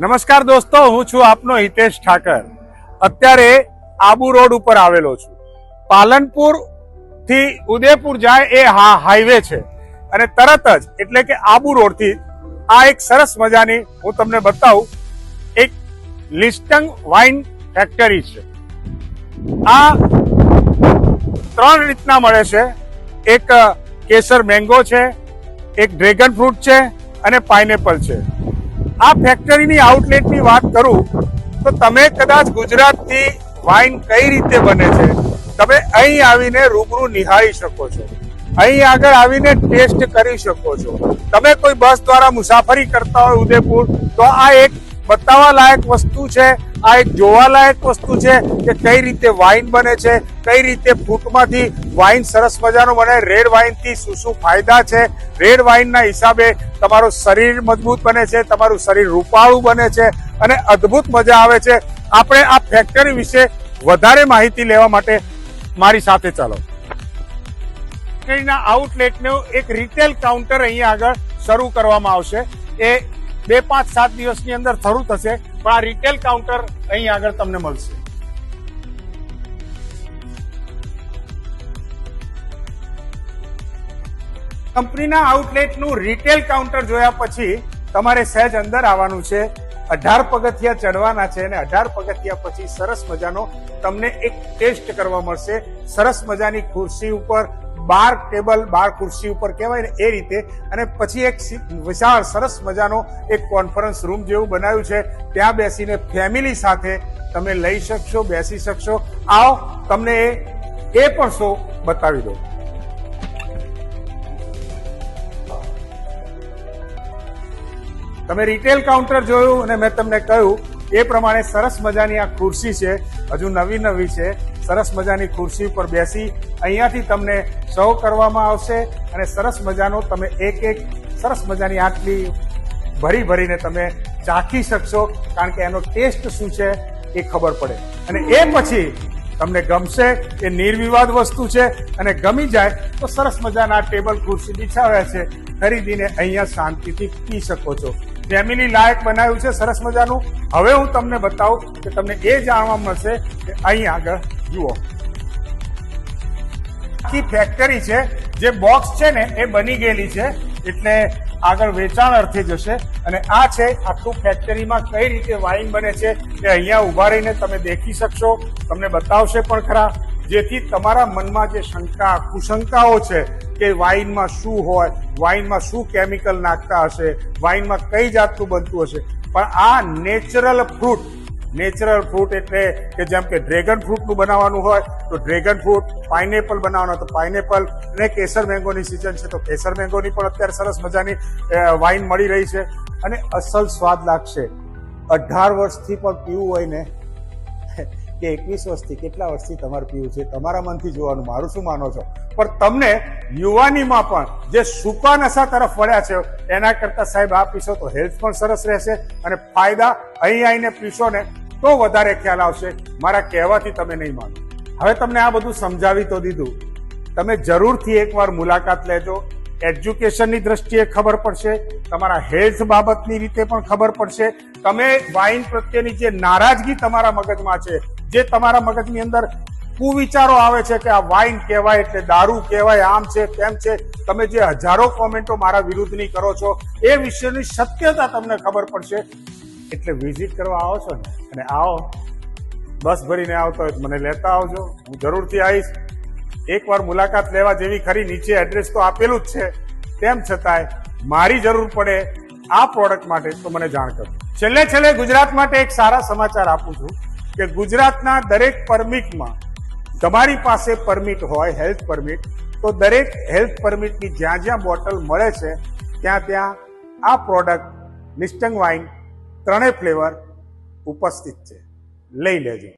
નમસ્કાર દોસ્તો, હું છું આપનો હિતેશ ઠાકર. અત્યારે આબુ રોડ ઉપર આવેલો છું. પાલનપુરથી ઉદયપુર જાય એ હા હાઈવે છે. અને તરત જ, એટલે કે આબુ રોડથી આ એક સરસ મજાની, હું તમને બતાવું, એક લિસ્ટંગ વાઇન ફેક્ટરી છે. આ ત્રણ રીતના મળે છે. એક કેસર મેંગો છે, એક ડ્રેગન ફ્રૂટ છે અને પાઇનેપલ છે. આ ફેક્ટરીની આઉટલેટની વાત કરું, તો તમે કદાચ ગુજરાતથી વાઇન કઈ રીતે બને છે? તમે અહીં આવીને રૂબરૂ નિહાળી શકો છો. અહીં આગળ આવીને ટેસ્ટ કરી શકો છો. તમે કોઈ બસ દ્વારા મુસાફરી કરતા હોય ઉદયપુર, તો આ એક બતાવવા લાયક વસ્તુ છે, આ એક જોવા લાયક વસ્તુ છે કે કઈ રીતે વાઇન બને છે, કઈ રીતે ફૂટમાંથી વાઇન સરસ મજાનો બને, રેડ વાઇનથી શું શું ફાયદા છે, રેડ વાઇનના હિસાબે તમારું શરીર મજબૂત બને છે, તમારું શરીર રૂપાળું બને છે અને અદ્ભુત મજા આવે છે. આપણે આ ફેક્ટરી વિશે વધારે માહિતી લેવા માટે મારી સાથે ચાલો. ફેક્ટરીના આઉટલેટનું એક રિટેલ કાઉન્ટર અહીંયા આગળ શરૂ કરવામાં આવશે. એ બે પાંચ સાત દિવસની અંદર શરૂ થશે, પણ આ રિટેલ કાઉન્ટર અહીં આગળ તમને મળશે. કંપનીના આઉટલેટનું રિટેલ કાઉન્ટર જોયા પછી તમારે સહેજ અંદર આવવાનું છે. અઢાર પગથિયા ચડવાના છે અને અઢાર પગથિયા પછી સરસ મજાનો તમને એક ટેસ્ટ કરવા મળશે. સરસ મજાની ખુરશી ઉપર, બાર ટેબલ, બાર ખુરશી ઉપર કહેવાય ને એ રીતે. અને પછી એક વિશાળ, સરસ મજાનો એક કોન્ફરન્સ રૂમ જેવું બનાવ્યું છે. ત્યાં બેસીને ફેમિલી સાથે તમે લઈ શકશો, બેસી શકશો. આવો, તમને એ એ પણ શો બતાવી દો તમે રિટેલ કાઉન્ટર જોયું અને મેં તમને કહ્યું એ પ્રમાણે સરસ મજાની આ ખુરશી છે. હજુ નવી નવી છે. સરસ મજાની ખુરશી ઉપર બેસી અહીંયાથી તમને સર્વ કરવામાં આવશે અને સરસ મજાનો તમે એક એક સરસ મજાની આટલી ભરી ભરીને તમે ચાખી શકશો. કારણ કે એનો ટેસ્ટ શું છે એ ખબર પડે. અને એ પછી તમને ગમશે એ નિર્વિવાદ વસ્તુ છે. અને ગમી જાય તો સરસ મજાના ટેબલ ખુરશી બિછાવ્યા છે. ખરીદીને અહીંયા શાંતિથી પી શકો છો. ફેમિલી લાયક બનાવ્યું છે, સરસ મજાનું. હવે હું તમને બતાવું કે તમને એ જાણવા મળશે કે અહીં આગળ જુઓ. આખી ફેક્ટરી છે, જે બોક્સ છે ને, એ બની ગયેલી છે, એટલે આગળ વેચાણ અર્થે જશે. અને આ છે, આખું ફેક્ટરીમાં કઈ રીતે વાઇન બને છે, એ અહીંયા ઊભા રહીને તમે દેખી શકશો. તમને બતાવશે પણ ખરા. જેથી તમારા મનમાં જે શંકા, કુશંકાઓ છે કે વાઇનમાં શું હોય, વાઇનમાં શું કેમિકલ નાખતા હશે, વાઇનમાં કઈ જાતનું બનતું હશે. પણ આ નેચરલ ફ્રૂટ નેચરલ ફ્રૂટ એટલે કે જેમ કે ડ્રેગન ફ્રૂટનું બનાવવાનું હોય, તો ડ્રેગન ફ્રૂટ પાઇનેપલ બનાવવાનું તો પાઇનેપલ અને કેસર મેંગોની સિઝન છે, તો કેસર મેંગોની પણ અત્યારે સરસ મજાની વાઇન મળી રહી છે. અને અસલ સ્વાદ લાગશે. અઢાર વર્ષથી પણ પીવું હોય ને કે એકવીસ વર્ષથી કેટલા વર્ષથી તમારે પીવું છે તમારા મનથી જોવાનું, મારું શું માનો છો? પણ તમને યુવાનીમાં પણ જે સૂકા નશા તરફ વળ્યા છે, એના કરતા સાહેબ આ પીશો તો હેલ્થ પણ સરસ રહેશે અને ફાયદા અહીં આવીને પીશો ને તો વધારે ખ્યાલ આવશે. મારા કહેવાથી તમે નહીં માનો. હવે તમને આ બધું સમજાવી તો દીધું. તમે જરૂરથી એકવાર મુલાકાત લેજો. એજ્યુકેશનની દ્રષ્ટિએ ખબર પડશે. તમારા હેલ્થ બાબતની રીતે પણ ખબર પડશે. તમે વાઇન પ્રત્યેની જે નારાજગી તમારા મગજમાં છે જે તમારા મગજની અંદર કુવિચારો આવે છે કે આ વાઇન કહેવાય એટલે દારૂ કહેવાય, આમ છે, તેમ છે, તમે જે હજારો કોમેન્ટો મારા વિરુદ્ધની કરો છો, એ વિશેની સત્યતા તમને ખબર પડશે. એટલે વિઝિટ કરવા આવો છો ને, અને આવો. બસ ભરીને આવતો હોય મને લેતા આવજો. હું જરૂરથી આવીશ. એકવાર મુલાકાત લેવા જેવી ખરી, નીચે એડ્રેસ તો આપેલું જ છે. તેમ છતાંય મારી જરૂર પડે આ પ્રોડક્ટ માટે તો મને જાણ કરો છેલ્લે છેલ્લે ગુજરાત માટે એક સારા સમાચાર આપું છું. કે ગુજરાતના દરેક પરમિટમાં તમારી પાસે પરમિટ હોય, હેલ્થ પરમિટ, તો દરેક હેલ્થ પરમિટની જ્યાં જ્યાં બોટલ મળે છે, ત્યાં ત્યાં આ પ્રોડક્ટ નિસ્ટંગ વાઇન, ત્રણેય ફ્લેવર ઉપસ્થિત છે. લઈ લેજો.